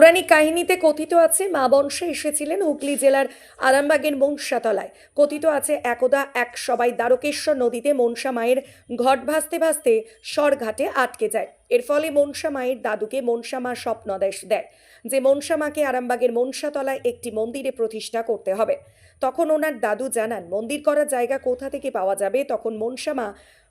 পৌরাণিক কাহিনীতে কথিত আছে, মা বংশে এসেছিলেন হুগলি জেলার আরামবাগের মনসাতলায়। কথিত আছে, একদা এক সবাই দ্বারকেশ্বর নদীতে মনসা মায়ের ঘট ভাসতে ভাসতে স্বরঘাটে আটকে যায়। এর ফলে মনসা মায়ের দাদুকে মনসা মা স্বপ্নদেশ দেয়, যে মনসা মাকে আরামবাগের মনসাতলায় একটি মন্দিরে প্রতিষ্ঠা করতে হবে। তখন ওনার দাদু জানান, মন্দির করার জায়গা কোথা থেকে পাওয়া যাবে? তখন মনসা মা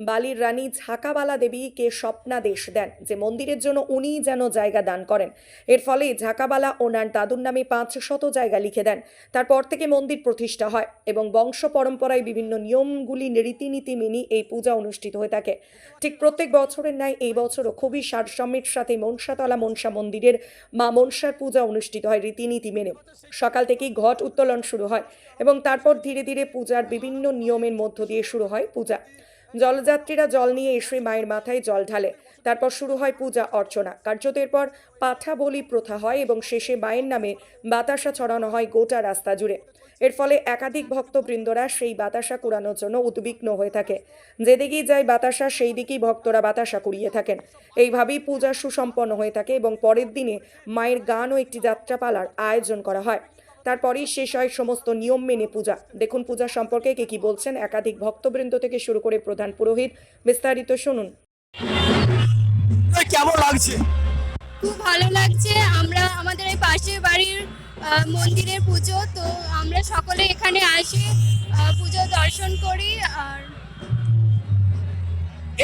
বালির রানী ঝাঁকাবালা দেবীকে স্বপ্নাদেশ দেন যে মন্দিরের জন্য উনিই যেন জায়গা দান করেন। এর ফলে ঝাঁকাবালা ওনার দাদুর নামে পাঁচ শত জায়গা লিখে দেন। তারপর থেকে মন্দির প্রতিষ্ঠা হয় এবং বংশ পরম্পরায় বিভিন্ন নিয়মগুলি রীতিনীতি মেনে এই পূজা অনুষ্ঠিত হয়ে থাকে। ঠিক প্রত্যেক বছরের ন্যায় এই বছরও খুবই সারসম্যের সাথে মনসাতলা মনসা মন্দিরের মা মনসার পূজা অনুষ্ঠিত হয় রীতিনীতি মেনে। সকাল থেকেই ঘট উত্তোলন শুরু হয় এবং তারপর ধীরে ধীরে পূজার বিভিন্ন নিয়মের মধ্য দিয়ে শুরু হয় পূজা। জলযাত্রীরা জল নিয়ে এসে মায়ের মাথায় জল ঢালে। তারপর শুরু হয় পূজা অর্চনা। কার্যত এরপর পাঠা বলি প্রথা হয় এবং শেষে মায়ের নামে বাতাসা ছড়ানো হয় গোটা রাস্তা জুড়ে। এর ফলে একাধিক ভক্তবৃন্দরা সেই বাতাসা কুড়ানোর জন্য উদ্বিগ্ন হয়ে থাকে। যেদিকেই যায় বাতাসা সেই দিকেই ভক্তরা বাতাসা কুড়িয়ে থাকেন। এইভাবেই পূজা সুসম্পন্ন হয়ে থাকে এবং পরের দিনে মায়ের গান ও একটি যাত্রাপালার আয়োজন করা হয়। তারপরেই শেষ হয় সমস্ত নিয়ম মেনে পূজা। দেখুন পূজা সম্পর্কে কে কি বলছেন। একাধিক ভক্তবৃন্দ থেকে শুরু করে প্রধান পুরোহিত। বিস্তারিত শুনুন। কেমন লাগছে? খুব ভালো লাগছে। আমরা আমাদের এই পাশের বাড়ির মন্দিরের পুজো। তো আমরা সকলে এখানে আসি পুজো দর্শন করি আর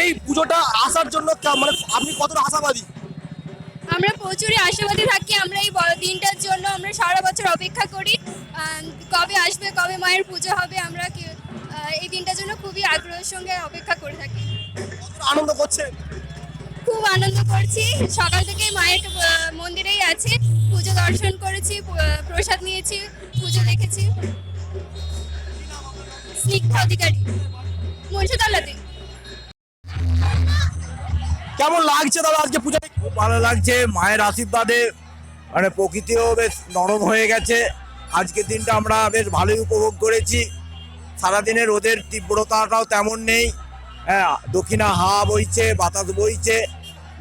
এই পুজোটা আসার জন্য মানে আপনি কতটা আশাবাদী? আমরা প্রচুরই আশাবাদী থাকি আমরা এই বড় দিনটার জন্য আমরা সারা বছর অপেক্ষা করি। কবে আসবে কবে মায়ের পুজো হবে আমরা এই দিনটার জন্য খুবই আগ্রহের সঙ্গে অপেক্ষা করে থাকি। আনন্দ করছেন? খুব আনন্দ করছি। সকাল থেকে মায়ের মন্দিরেই আছি। পুজো দর্শন করেছি প্রসাদ নিয়েছি পুজো দেখেছি। স্নিগ্ধ অধিকারী। মনসাতলাতে। কেমন লাগছে দাদা আজকে পুজো? খুব ভালো লাগছে মায়ের আশীর্বাদে মানে প্রকৃতিও বেশ নরম হয়ে গেছে। আজকের দিনটা আমরা বেশ ভালোই উপভোগ করেছি। সারাদিনের রোদের তীব্রতাটাও তেমন নেই। হ্যাঁ দক্ষিণা হাওয়া বইছে বাতাস বইছে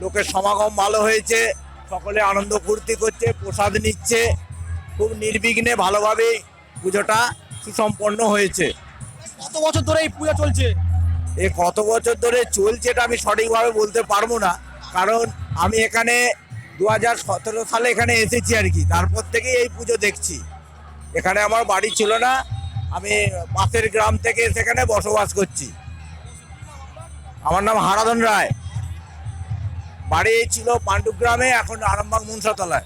লোকের সমাগম ভালো হয়েছে সকলে আনন্দ ফুর্তি করছে প্রসাদ নিচ্ছে খুব নির্বিঘ্নে ভালোভাবেই পুজোটা সুসম্পন্ন হয়েছে। কত বছর ধরে এই পূজা চলছে? এ কত বছর ধরে চলছে এটা আমি সঠিকভাবে বলতে পারব না। কারণ আমি এখানে দু হাজার সতেরো সালে এখানে এসেছি আর কি। তারপর থেকেই এই পুজো দেখছি। এখানে আমার বাড়ি ছিল না। আমি পাশের গ্রাম থেকে সেখানে বসবাস করছি। আমার নাম হারাধন রায়। বাড়ি ছিল পাণ্ডুগ্রামে এখন আরামবাগ মুন্সাতলায়।